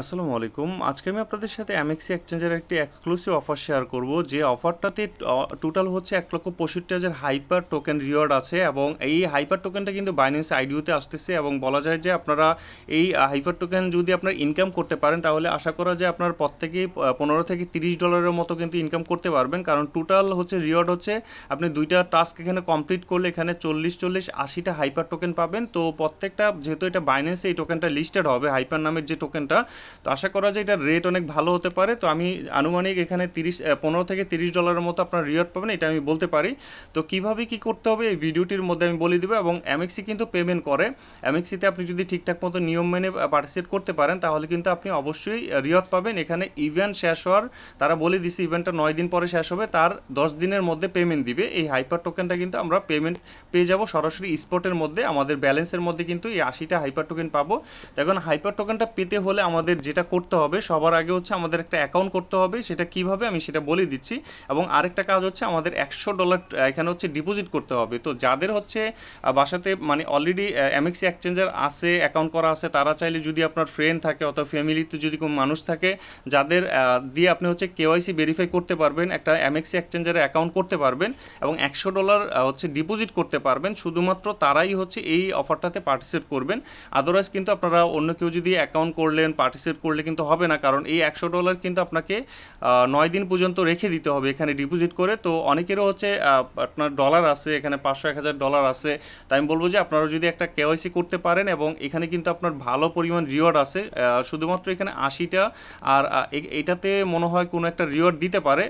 আসসালামু আলাইকুম। আজকে আমি আপনাদের সাথে এমএক্সি এক্সচেঞ্জের একটি এক্সক্লুসিভ অফার শেয়ার করব। যে অফারটাতে টোটাল হচ্ছে এক লক্ষ পঁয়ষট্টি হাজার হাইপার টোকেন রিওয়ার্ড আছে এবং এই হাইপার টোকেনটা কিন্তু বাইন্যান্স আইডিওতে আসতেছে এবং বলা যায় যে আপনারা এই হাইপার টোকেন যদি আপনার ইনকাম করতে পারেন, তাহলে আশা করা যায় আপনার প্রত্যেকেই পনেরো থেকে তিরিশ ডলারের মতো কিন্তু ইনকাম করতে পারবেন। কারণ টোটাল হচ্ছে রিওয়ার্ড হচ্ছে, আপনি দুইটা টাস্ক এখানে কমপ্লিট করলে এখানে চল্লিশ চল্লিশ, আশিটা হাইপার টোকেন পাবেন। তো প্রত্যেকটা, যেহেতু এটা বাইন্যান্সে এই টোকেনটা লিস্টেড হবে হাইপার নামের যে টোকেনটা তো আশা করা যায় এটার রেট অনেক ভালো হতে পারে। তো আমি আনুমানিক এখানে তিরিশ পনেরো থেকে তিরিশ ডলারের মতো আপনার রিওয়ার্ড পাবেন, এটা আমি বলতে পারি। তো কীভাবে কি করতে হবে এই ভিডিওটির মধ্যে আমি বলে দেবো এবং এমএক্সি কিন্তু পেমেন্ট করে। এমএক্সিতে আপনি যদি ঠিকঠাক মতো নিয়ম মেনে পার্টিসিপেট করতে পারেন, তাহলে কিন্তু আপনি অবশ্যই রিওয়ার্ড পাবেন। এখানে ইভেন্ট শেষ হওয়ার, তারা বলে দিছে ইভেন্টটা নয় দিন পরে শেষ হবে, তার দশ দিনের মধ্যে পেমেন্ট দিবে। এই হাইপার টোকেনটা কিন্তু আমরা পেমেন্ট পেয়ে যাব সরাসরি স্পটের মধ্যে। আমাদের ব্যালেন্সের মধ্যে কিন্তু এই আশিটা হাইপার টোকেন পাবো। এখন হাইপার টোকেনটা পেতে হলে আমাদের যেটা করতে হবে, সবার আগে হচ্ছে আমাদের একটা অ্যাকাউন্ট করতে হবে, সেটা কীভাবে আমি সেটা বলে দিচ্ছি। এবং আরেকটা কাজ হচ্ছে আমাদের একশো ডলার এখানে হচ্ছে ডিপোজিট করতে হবে। তো যাদের হচ্ছে বাসাতে মানে অলরেডি এমএক্সি এক্সচেঞ্জার আছে অ্যাকাউন্ট করা আছে, তারা চাইলে যদি আপনার ফ্রেন্ড থাকে অথবা ফ্যামিলিতে যদি কোনো মানুষ থাকে, যাদের দিয়ে আপনি হচ্ছে কেওয়াইসি ভেরিফাই করতে পারবেন, একটা এমএক্সি এক্সচেঞ্জারে অ্যাকাউন্ট করতে পারবেন এবং একশো ডলার হচ্ছে ডিপোজিট করতে পারবেন। শুধুমাত্র তারাই হচ্ছে এই অফারটাতে পার্টিসিপেট করবেন। আদারওয়াইজ কিন্তু আপনারা অন্য কেউ যদি অ্যাকাউন্ট করলেন পার্টিসিপেট করলে কিন্তু হবে না, কারণ এই একশো ডলার কিন্তু আপনাকে নয় দিন পর্যন্ত রেখে দিতে হবে এখানে ডিপোজিট করে। তো অনেকেরও হচ্ছে আপনার ডলার আছে, এখানে পাঁচশো, এক হাজার ডলার আছে। তাই আমি বলব যে আপনারা যদি একটা কেওয়াইসি করতে পারেন এবং এখানে কিন্তু আপনার ভালো পরিমাণ রিওয়ার্ড আছে শুধুমাত্র এখানে আশিটা আর এটাতে মনে হয় কোনো একটা রিওয়ার্ড দিতে পারে।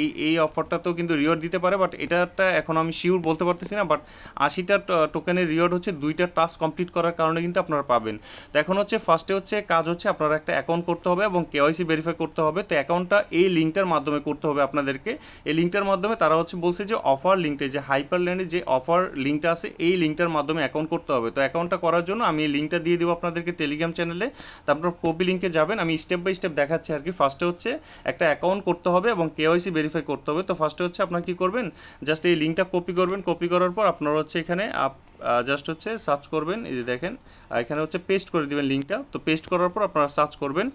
এই এই অফারটাতেও কিন্তু রিওয়ার্ড দিতে পারে বাট এটাটা এখন আমি শিওর বলতে পারতেছি না বাট আশিটা টোকেনের রিওয়ার্ড হচ্ছে দুইটা টাস্ক কমপ্লিট করার কারণে কিন্তু আপনারা পাবেন। তো এখন হচ্ছে ফার্স্টে হচ্ছে, কাজ হচ্ছে, আপনারা একটা অ্যাকাউন্ট করতে হবে এবং কেওয়াইসি ভেরিফাই করতে হবে। তো অ্যাকাউন্টটা এই লিঙ্কটার মাধ্যমে করতে হবে আপনাদেরকে। এই লিঙ্কটার মাধ্যমে তারা হচ্ছে বলছে যে অফার লিঙ্কটা যে হাইপার ল্যান্ডে যে অফার লিঙ্কটা আছে, এই লিঙ্কটার মাধ্যমে অ্যাকাউন্ট করতে হবে। তো অ্যাকাউন্টটা করার জন্য আমি এই লিঙ্কটা দিয়ে দেবো আপনাদেরকে টেলিগ্রাম চ্যানেলে তারপর কপি লিঙ্কে যাবেন, আমি স্টেপ বাই স্টেপ দেখাচ্ছি আর কি। ফার্স্টে হচ্ছে একটা অ্যাকাউন্ট করতে হবে এবং কেওয়াইসি ভেরিফাই করতে হবে। তো ফার্স্টে হচ্ছে আপনার কী করবেন? জাস্ট এই লিঙ্কটা কপি করবেন। কপি করার পর আপনারা হচ্ছে এখানে জাস্ট হচ্ছে সার্চ করবেন, এই যে দেখেন এখানে হচ্ছে পেস্ট করে দিবেন লিঙ্কটা তো পেস্ট করার পর আপনারা সার্চ করবেন।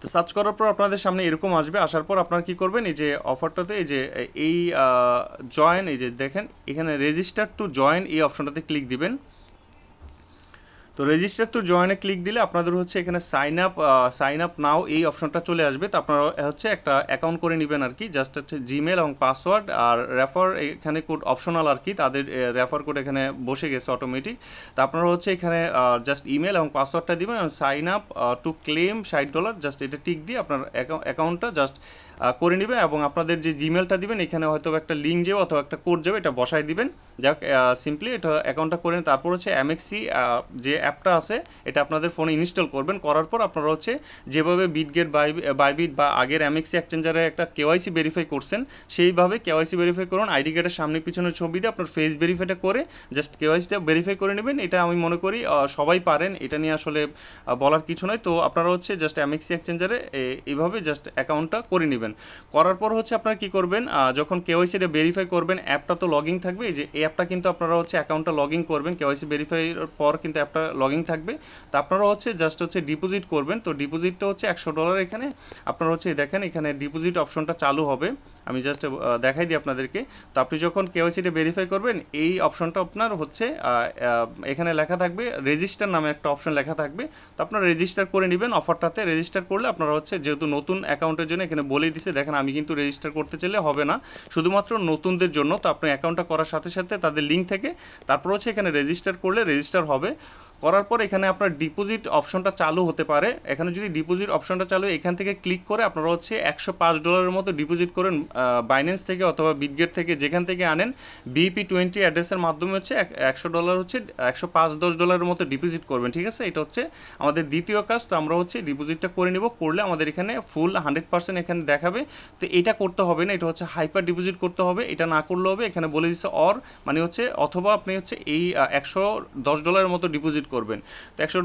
তো সার্চ করার পর আপনাদের সামনে এরকম আসবে। আসার পর আপনারা কী করবেন, এই যে অফারটাতে এই যে, এই জয়েন এই যে দেখেন, এখানে রেজিস্টার টু জয়েন এই অপশনটাতে ক্লিক দিবেন। তো রেজিস্টার টু জয়েনে ক্লিক দিলে আপনাদের হচ্ছে এখানে sign up sign up now এই অপশনটা চলে আসবে। তো আপনারা হচ্ছে একটা অ্যাকাউন্ট করে নেবেন আর কি জাস্ট হচ্ছে জিমেল এবং পাসওয়ার্ড আর রেফার এখানে কোড অপশনাল আর কি, তাদের রেফার কোড এখানে বসে গেছে অটোমেটিক তো আপনারা হচ্ছে এখানে জাস্ট ইমেল এবং পাসওয়ার্ডটা দিবেন এবং সাইন আপ টু ক্লেম ষাট ডলার জাস্ট এটা টিক দিয়ে আপনার অ্যাকাউন্টটা জাস্ট করে নেবেন এবং আপনাদের যে জিমেলটা দিবেন, এখানে হয়তো একটা লিঙ্ক যাবে অথবা একটা কোড যাবে, এটা বসাই দিবেন। যাক সিম্পলি এটা অ্যাকাউন্টটা করে তারপর হচ্ছে এমএক্সি যে অ্যাপটা আছে, এটা আপনাদের ফোনে ইনস্টল করবেন। করার পর আপনারা হচ্ছে যেভাবে বিটগেট বাই বাইবিট বা আগের এমএক্সি এক্সচেঞ্জারে একটা কেওয়াইসি ভেরিফাই করছেন, সেইভাবে কেওয়াইসি ভেরিফাই করুন। আইডি কার্ডের সামনে পিছনে ছবি দিয়ে আপনার ফেস ভেরিফাইটা করে জাস্ট কেওয়াইসিটা ভেরিফাই করে নেবেন। এটা আমি মনে করি সবাই পারেন। এটা নিয়ে আসলে বলার কিছু নয় তো আপনারা হচ্ছে জাস্ট এমএক্সি এক্সচেঞ্জারে এইভাবে জাস্ট অ্যাকাউন্টটা করে নেবেন। করার পর হচ্ছে আপনারা কী করবেন যখন কেওয়াইসিটা ভেরিফাই করবেন অ্যাপটা তো লগিং থাকবে যে এই অ্যাপটা কিন্তু আপনারা হচ্ছে অ্যাকাউন্টটা লগ করবেন কেওয়াইসি ভেরিফাইয়ের পর কিন্তু অ্যাপটা লগ থাকবে। তো আপনারা হচ্ছে জাস্ট হচ্ছে ডিপোজিট করবেন, তো ডিপোজিটটা হচ্ছে একশো ডলার এখানে। আপনারা হচ্ছে দেখেন এখানে ডিপোজিট অপশনটা চালু হবে। আমি জাস্ট দেখাই দিই আপনাদেরকে। তো আপনি যখন কেওয়াইসিটা ভেরিফাই করবেন, এই অপশনটা আপনার হচ্ছে এখানে লেখা থাকবে রেজিস্টার নামে একটা অপশন লেখা থাকবে। তো আপনারা রেজিস্টার করে নেবেন অফারটাতে রেজিস্টার করলে আপনারা হচ্ছে যেহেতু নতুন অ্যাকাউন্টের জন্য এখানে বলেই দিছে দেখেন আমি কিন্তু রেজিস্টার করতে চাইলে হবে না। শুধুমাত্র নতুনদের জন্য, তো আপনি অ্যাকাউন্টটা করার সাথে সাথে তাদের লিঙ্ক থেকে, তারপর হচ্ছে এখানে রেজিস্টার করলে রেজিস্টার হবে। করার পর এখানে আপনার ডিপোজিট অপশনটা চালু হতে পারে। এখানে যদি ডিপোজিট অপশনটা চালু এখান থেকে ক্লিক করে আপনারা হচ্ছে একশো পাঁচ ডলারের মতো ডিপোজিট করেন বাইন্যান্স থেকে অথবা বিটগেট থেকে যেখান থেকে আনেন বিপি টোয়েন্টি অ্যাড্রেসের মাধ্যমে হচ্ছে একশো ডলার হচ্ছে, একশো পাঁচ দশ ডলারের মতো ডিপোজিট করবেন, ঠিক আছে? এটা হচ্ছে আমাদের দ্বিতীয় কাজ। তো আমরা হচ্ছে ডিপোজিটটা করে নিব, করলে আমাদের এখানে ফুল হান্ড্রেড পার্সেন্ট এখানে দেখাবে। তো এটা করতে হবে না, এটা হচ্ছে হাইপার ডিপোজিট করতে হবে, এটা না করলে হবে, এখানে বলে দিচ্ছে অর মানে হচ্ছে অথবা আপনি হচ্ছে এই একশো দশ ডলারের মতো ডিপোজিট করবেন। তো একশো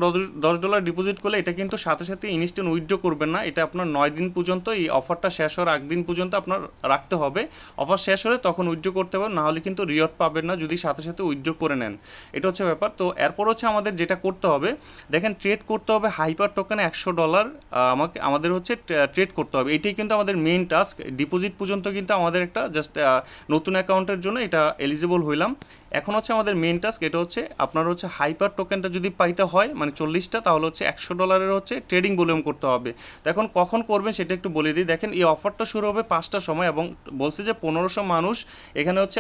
দশ ডলার ডিপোজিট করলে এটা কিন্তু সাথে সাথে ইনস্ট্যান্ট উইথড্র করবেন না। এটা আপনার নয় দিন পর্যন্ত, এই অফারটা শেষ হওয়ার আগ দিন পর্যন্ত আপনার রাখতে হবে। অফার শেষ হলে তখন উইথড্র করতে হবে নাহলে কিন্তু রিওয়ার্ড পাবেন না যদি সাথে সাথে উইথড্র করে নেন। এটা হচ্ছে ব্যাপার। তো এরপর হচ্ছে আমাদের যেটা করতে হবে, দেখেন ট্রেড করতে হবে হাইপার টোকেনে একশো ডলার আমাকে, আমাদের হচ্ছে ট্রেড করতে হবে। এটাই কিন্তু আমাদের মেইন টাস্ক ডিপোজিট পর্যন্ত কিন্তু আমাদের একটা জাস্ট নতুন অ্যাকাউন্টের জন্য এটা এলিজিবল হইলাম। এখন হচ্ছে আমাদের মেন টাস্ক এটা হচ্ছে আপনার হচ্ছে হাইপার টোকেনটা যদি পাইতে হয় মানে চল্লিশটা, তাহলে হচ্ছে একশো ডলারের হচ্ছে ট্রেডিং ভলিউম করতে হবে। তো এখন কখন করবেন সেটা একটু বলে দিই। দেখেন, এই অফারটা শুরু হবে পাঁচটার সময় এবং বলছে যে পনেরোশো মানুষ এখানে হচ্ছে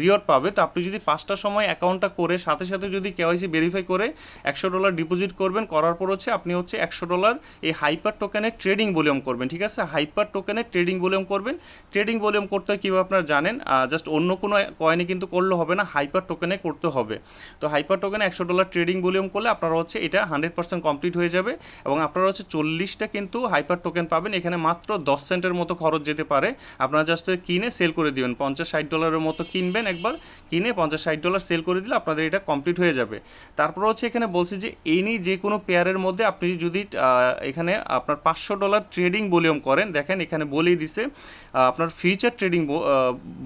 রিওয়ার্ড পাবে। তো আপনি যদি পাঁচটার সময় অ্যাকাউন্টটা করে, সাথে সাথে যদি কেওয়াইসি ভেরিফাই করে, একশো ডলার ডিপোজিট করবেন, করার পর হচ্ছে আপনি হচ্ছে একশো ডলার এই হাইপার টোকেনের ট্রেডিং ভলিউম করবেন, ঠিক আছে? হাইপার টোকেনের ট্রেডিং ভলিউম করবেন। ট্রেডিং ভলিউম করতে কীভাবে আপনারা জানেন? জাস্ট অন্য কোনো কয়েনে কিন্তু করলে হবে না। হাইপার টোকেনে করতে হবে। তো হাইপার টোকেনে একশো ডলার ট্রেডিং ভলিউম করলে আপনারা হচ্ছে এটা হান্ড্রেড পার্সেন্ট কমপ্লিট হয়ে যাবে এবং আপনারা হচ্ছে চল্লিশটা কিন্তু হাইপার টোকেন পাবেন। এখানে মাত্র দশ সেন্টের মতো খরচ যেতে পারে। আপনারা জাস্ট কিনে সেল করে দিবেন। পঞ্চাশ ষাট ডলারের মতো কিনবেন একবার। কিনে পঞ্চাশ ষাট ডলার সেল করে দিলে আপনাদের এটা কমপ্লিট হয়ে যাবে। তারপর হচ্ছে এখানে বলছি যে এনি যে কোনো পেয়ারের মধ্যে আপনি যদি এখানে আপনার পাঁচশো ডলার ট্রেডিং ভলিউম করেন, দেখেন এখানে বলেই দিছে আপনার ফিউচার ট্রেডিং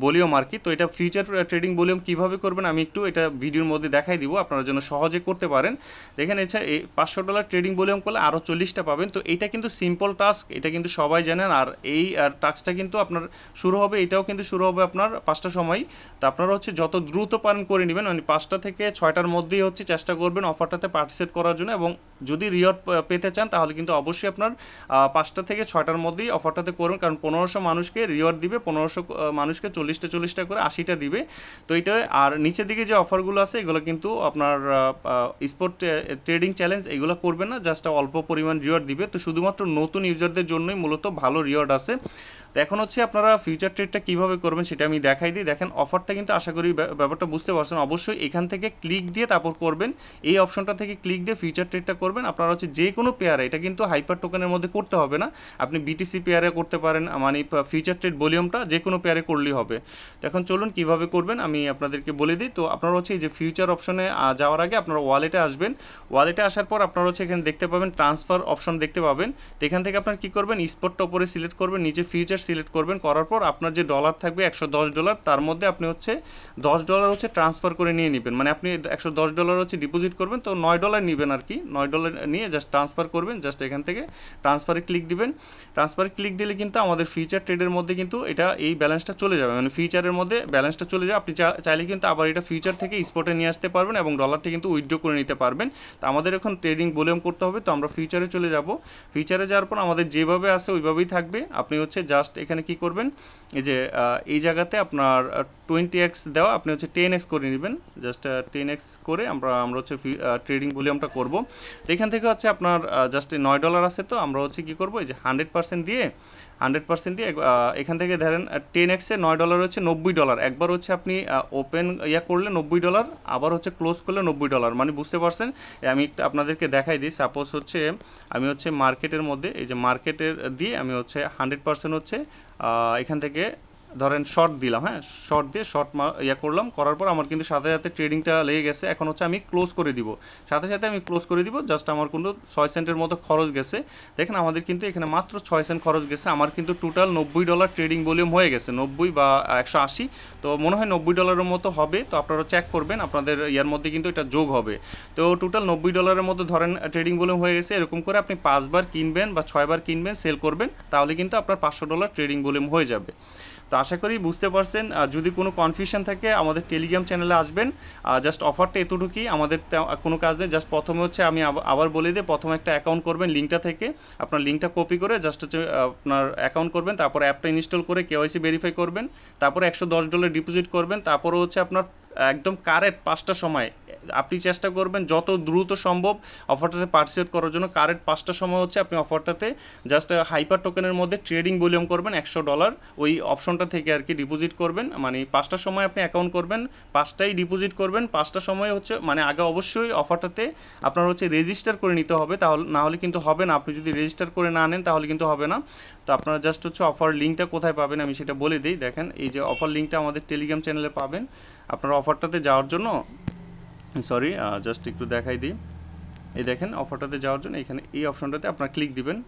ভলিউম আর কি। তো এটা ফিউচার ট্রেডিং ভলিউম কীভাবে করবেন, আমি একটু এটা ভিডিওর মধ্যে দেখাই দিব, আপনারা যেন সহজে করতে পারেন। দেখেন এছাড়া এই পাঁচশো ডলার ট্রেডিং ভলিউম করলে আরও চল্লিশটা পাবেন। তো এটা কিন্তু সিম্পল টাস্ক এটা কিন্তু সবাই জানেন। আর এই, আর টাস্কটা কিন্তু আপনার শুরু হবে, এটাও কিন্তু শুরু হবে আপনার পাঁচটা সময়। তো আপনারা হচ্ছে যত দ্রুত পারেন করে নেবেন মানে পাঁচটা থেকে ছয়টার মধ্যেই হচ্ছে চেষ্টা করবেন অফারটাতে পার্টিসিপেট করার জন্য। এবং যদি রিওয়ার্ড পেতে চান, তাহলে কিন্তু অবশ্যই আপনার পাঁচটা থেকে ছয়টার মধ্যেই অফারটাতে করুন কারণ পনেরোশো মানুষকে রিওয়ার্ড দিবে, পনেরোশো মানুষকে চল্লিশটা চল্লিশটা করে আশিটা দিবে। তো এটা, আর নিচের দিকে যে অফারগুলো আছে, এগুলো কিন্তু আপনার স্পোর্ট ট্রেডিং চ্যালেঞ্জ এগুলো করবে না জাস্ট অল্প পরিমাণ রিওয়ার্ড দিবে। তো শুধুমাত্র নতুন ইউজারদের জন্যই মূলত ভালো রিওয়ার্ড আছে। তো এখন হচ্ছে আপনারা ফিউচার ট্রেডটা কীভাবে করবেন সেটা আমি দেখাই দিই। দেখেন অফারটা কিন্তু আশা করি ব্যাপারটা বুঝতে পারছেন। অবশ্যই এখান থেকে ক্লিক দিয়ে তারপর করবেন। এই অপশনটা থেকে ক্লিক দিয়ে ফিউচার ট্রেডটা করবেন। আপনারা হচ্ছে যে কোনো পেয়ারে এটা কিন্তু হাইপার টোকেনের মধ্যে করতে হবে না। আপনি বিটিসি পেয়ারে করতে পারেন মানে ফিউচার ট্রেড ভলিউমটা যে কোনো পেয়ারে করলেই হবে। তো এখন চলুন কীভাবে করবেন, আমি আপনাদেরকে বলে দিই। তো আপনারা হচ্ছে এই যে ফিউচার অপশনে যাওয়ার আগে আপনারা ওয়ালেটে আসবেন। ওয়ালেটে আসার পর আপনারা হচ্ছে এখানে দেখতে পাবেন ট্রান্সফার অপশন দেখতে পাবেন। তো এখান থেকে আপনার কী করবেন স্পটটা উপরে সিলেক্ট করবেন, নিচে ফিউচার সিলেক্ট করবেন, করার পর আপনার যে ডলার থাকবে একশো দশ ডলার তার মধ্যে আপনি হচ্ছে দশ ডলার হচ্ছে ট্রান্সফার করে নিয়ে নেবেন। মানে আপনি একশো দশ ডলার হচ্ছে ডিপোজিট করবেন, তো নয় ডলার নেবেন আর কি। নয় ডলার নিয়ে জাস্ট ট্রান্সফার করবেন জাস্ট এখান থেকে ট্রান্সফারে ক্লিক দিবেন। ট্রান্সফারে ক্লিক দিলে কিন্তু আমাদের ফিউচার ট্রেডের মধ্যে কিন্তু এটা এই ব্যালেন্সটা চলে যাবে। মানে ফিউচারের মধ্যে ব্যালেন্সটা চলে যাবে। আপনি চাইলে কিন্তু আবার এটা ফিউচার থেকে স্পটে নিয়ে আসতে পারবেন এবং ডলারটা কিন্তু উইথড্র করে নিতে পারবেন। তো আমাদের এখন ট্রেডিং ভলিউম করতে হবে, তো আমরা ফিউচারে চলে যাব। ফিউচারে যাওয়ার পর আমাদের যেভাবে আছে ওইভাবেই থাকবে। আপনি হচ্ছে জাস্ট এখানে কি করবেন? এই যে এই জায়গাতে আপনার টোয়েন্টি এক্স দেওয়া, আপনি হচ্ছে টেন এক্স করে নেবেন। জাস্ট টেন এক্স করে আমরা আমরা হচ্ছে ট্রেডিং ভলিউমটা করব। তো এখান থেকে হচ্ছে আপনার জাস্ট নয় ডলার আছে তো, আমরা হচ্ছে কী করব? এই যে হান্ড্রেড পার্সেন্ট দিয়ে হান্ড্রেড পার্সেন্ট দিয়ে এখান থেকে ধরেন টেন এক্সে নয় ডলার হচ্ছে নব্বই ডলার একবার হচ্ছে আপনি ওপেন ইয়া করলে নব্বই ডলার আবার হচ্ছে ক্লোজ করলে নব্বই ডলার মানে বুঝতে পারছেন? আমি আপনাদেরকে দেখাই দিই। সাপোজ হচ্ছে, আমি হচ্ছে মার্কেটের মধ্যে, এই যে মার্কেটের দিয়ে আমি হচ্ছে হান্ড্রেড পার্সেন্ট হচ্ছে এখান থেকে ধরেন শর্ট দিলাম হ্যাঁ? শর্ট দিয়ে শর্ট ইয়া করলাম, করার পর আমার কিন্তু সাথে সাথে ট্রেডিংটা লেগে গেছে। এখন হচ্ছে আমি ক্লোজ করে দিব। সাথে সাথে আমি ক্লোজ করে দিব জাস্ট আমার কিন্তু ছয় সেন্টের মতো খরচ গেছে। দেখেন আমাদের কিন্তু এখানে মাত্র ছয় সেন্ট খরচ গেছে। আমার কিন্তু টোটাল নব্বই ডলার ট্রেডিং ভলিউম হয়ে গেছে, নব্বই বা একশো আশি। তো মনে হয় নব্বই ডলারের মতো হবে। তো আপনারা চেক করবেন, আপনাদের ইয়ার মধ্যে কিন্তু এটা যোগ হবে। তো টোটাল নব্বই ডলারের মধ্যে ধরেন ট্রেডিং ভলিউম হয়ে গেছে। এরকম করে আপনি পাঁচবার কিনবেন বা ছয়বার কিনবেন সেল করবেন। তাহলে কিন্তু আপনার পাঁচশো ডলার ট্রেডিং ভলিউম হয়ে যাবে। তো আশা করি বুঝতে পারছেন যদি কোনো কনফিউশন থাকে, আমাদের টেলিগ্রাম চ্যানেলে আসবেন। জাস্ট অফারটা এতটুকুই, আমাদের কোনো কাজ নেই। জাস্ট প্রথমে হচ্ছে আমি আবার বলে দিই, প্রথমে একটা অ্যাকাউন্ট করবেন লিঙ্কটা থেকে। আপনার লিঙ্কটা কপি করে জাস্ট হচ্ছে আপনার অ্যাকাউন্ট করবেন, তারপর অ্যাপটা ইনস্টল করে কেওয়াইসি ভেরিফাই করবেন, তারপরে একশো দশ ডলার ডিপোজিট করবেন তারপরে হচ্ছে আপনার একদম কারেক্ট পাঁচটার সময়। আপনি চেষ্টা করবেন যত দ্রুত সম্ভব অফারটাতে পার্টিসিপেট করার জন্য। কারেক্ট পাঁচটার সময় হচ্ছে আপনি অফারটাতে জাস্ট হাইপার টোকেনের মধ্যে ট্রেডিং ভলিউম করবেন, একশো ডলার ওই অপশনটা থেকে আর কি ডিপোজিট করবেন। মানে পাঁচটার সময় আপনি অ্যাকাউন্ট করবেন, পাঁচটাই ডিপোজিট করবেন। পাঁচটার সময় হচ্ছে মানে আগে অবশ্যই অফারটাতে আপনার হচ্ছে রেজিস্টার করে নিতে হবে। তাহলে, না হলে কিন্তু হবে না। আপনি যদি রেজিস্টার করে না আনেন তাহলে কিন্তু হবে না। তো আপনারা জাস্ট হচ্ছে অফার লিঙ্কটা কোথায় পাবেন আমি সেটা বলে দিই। দেখেন, এই যে অফার লিঙ্কটা আমাদের টেলিগ্রাম চ্যানেলে পাবেন। আপনারা অফারটাতে যাওয়ার জন্য সরি জাস্ট একটু দেখাই দিই। এই দেখেন, অফারটাতে যাওয়ার জন্য এখানে এই অপশনটাতে আপনার ক্লিক দিবেন।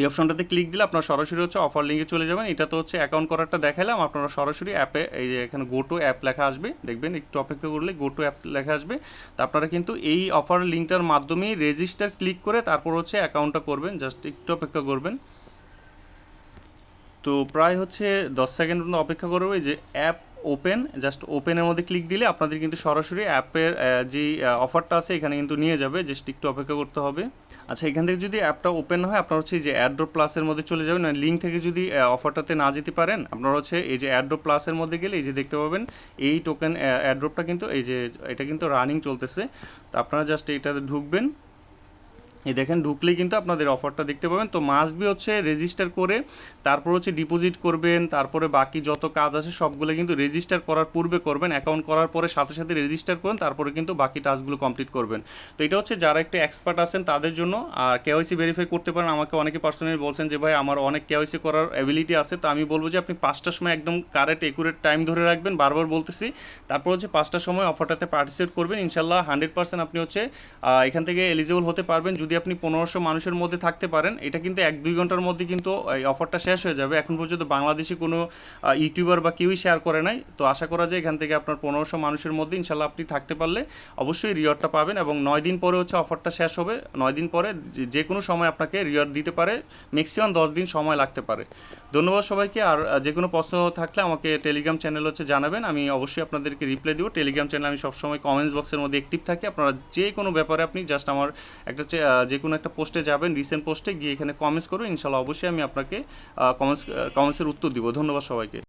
এই অপশনটাতে ক্লিক দিলে আপনার সরাসরি হচ্ছে অফার লিঙ্কে চলে যাবেন। এটা তো হচ্ছে অ্যাকাউন্ট করারটা দেখালাম, আপনারা সরাসরি অ্যাপে এই যে এখানে গো টু অ্যাপ লেখা আসবে, দেখবেন একটু অপেক্ষা করলে গো টু অ্যাপ লেখা আসবে। তা আপনারা কিন্তু এই অফার লিঙ্কটার মাধ্যমেই রেজিস্টার ক্লিক করে তারপর হচ্ছে অ্যাকাউন্টটা করবেন জাস্ট একটু অপেক্ষা করবেন। তো প্রায় হচ্ছে দশ সেকেন্ড অপেক্ষা করব যে অ্যাপ ওপেন জাস্ট ওপেনের মধ্যে ক্লিক দিলে আপনাদের কিন্তু সরাসরি অ্যাপের যে অফারটা আছে এখানে কিন্তু নিয়ে যাবে জাস্ট একটু অপেক্ষা করতে হবে। আচ্ছা এখান থেকে যদি অ্যাপটা ওপেন হয়, আপনার হচ্ছে যে অ্যাড্রো প্লাসের মধ্যে চলে যাবেন লিঙ্ক থেকে যদি অফারটাতে না যেতে পারেন, আপনারা হচ্ছে এই যে অ্যাড্রো প্লাসের মধ্যে গেলে এই যে দেখতে পাবেন, এই টোকেন অ্যাড্রপটা কিন্তু, এই যে, এটা কিন্তু রানিং চলতেছে। তো আপনারা জাস্ট এইটাতে ঢুকবেন। এই দেখেন ঢুকলেই কিন্তু আপনাদের অফারটা দেখতে পাবেন। তো মাস্ট বি হচ্ছে রেজিস্টার করে, তারপর হচ্ছে ডিপোজিট করবেন, তারপরে বাকি যত কাজ আছে সবগুলো কিন্তু রেজিস্টার করার পূর্বে করবেন অ্যাকাউন্ট করার পরে সাথে সাথে রেজিস্টার করুন, তারপরে কিন্তু বাকি টাস্কগুলো কমপ্লিট করবেন। তো এটা হচ্ছে যারা একটু এক্সপার্ট আছেন তাদের জন্য, আর কেওয়াইসি ভেরিফাই করতে পারেন। আমাকে অনেকে পার্সোনালি বলছেন যে, ভাই, আমার অনেক কেওয়াইসি করার অ্যাবিলিটি আছে। তো আমি বলব যে, আপনি পাঁচটার সময় একদম কারেক্ট একুরেট টাইম ধরে রাখবেন। বারবার বলতেছি। তারপর হচ্ছে পাঁচটার সময় অফারটাতে পার্টিসিপেট করবেন। ইনশাল্লাহ হান্ড্রেড পার্সেন্ট আপনি হচ্ছে এখান থেকে এলিজিবল হতে পারবেন। যদি আপনি পনেরোশো মানুষের মধ্যে থাকতে পারেন, এটা কিন্তু এক দুই ঘণ্টার মধ্যে কিন্তু এই অফারটা শেষ হয়ে যাবে। এখন পর্যন্ত বাংলাদেশে কোনো ইউটিউবার বা কেউই শেয়ার করে নাই। তো আশা করা যায় এখান থেকে আপনার পনেরোশো মানুষের মধ্যে ইনশাল্লাহ আপনি থাকতে পারলে অবশ্যই রিওয়ার্ডটা পাবেন এবং নয় দিন পরে হচ্ছে অফারটা শেষ হবে। নয় দিন পরে যে- কোনো সময় আপনাকে রিওয়ার্ড দিতে পারে ম্যাক্সিমাম দশ দিন সময় লাগতে পারে। ধন্যবাদ সবাইকে। আর যে কোনো প্রশ্ন থাকলে আমাকে টেলিগ্রাম চ্যানেল হচ্ছে জানাবেন। আমি অবশ্যই আপনাদেরকে রিপ্লাই দেবো। টেলিগ্রাম চ্যানেল আমি সবসময় কমেন্টস বক্সের মধ্যে অ্যাক্টিভ থাকি। আপনারা যে কোনো ব্যাপারে আপনি জাস্ট আমার একটা যে কোনো একটা পোস্টে যাবেন রিসেন্ট পোস্টে গিয়ে এখানে কমেন্টস করুন। ইনশাল্লাহ অবশ্যই আমি আপনাকে কমেন্টস কমেন্টসের উত্তর দিব। ধন্যবাদ সবাইকে।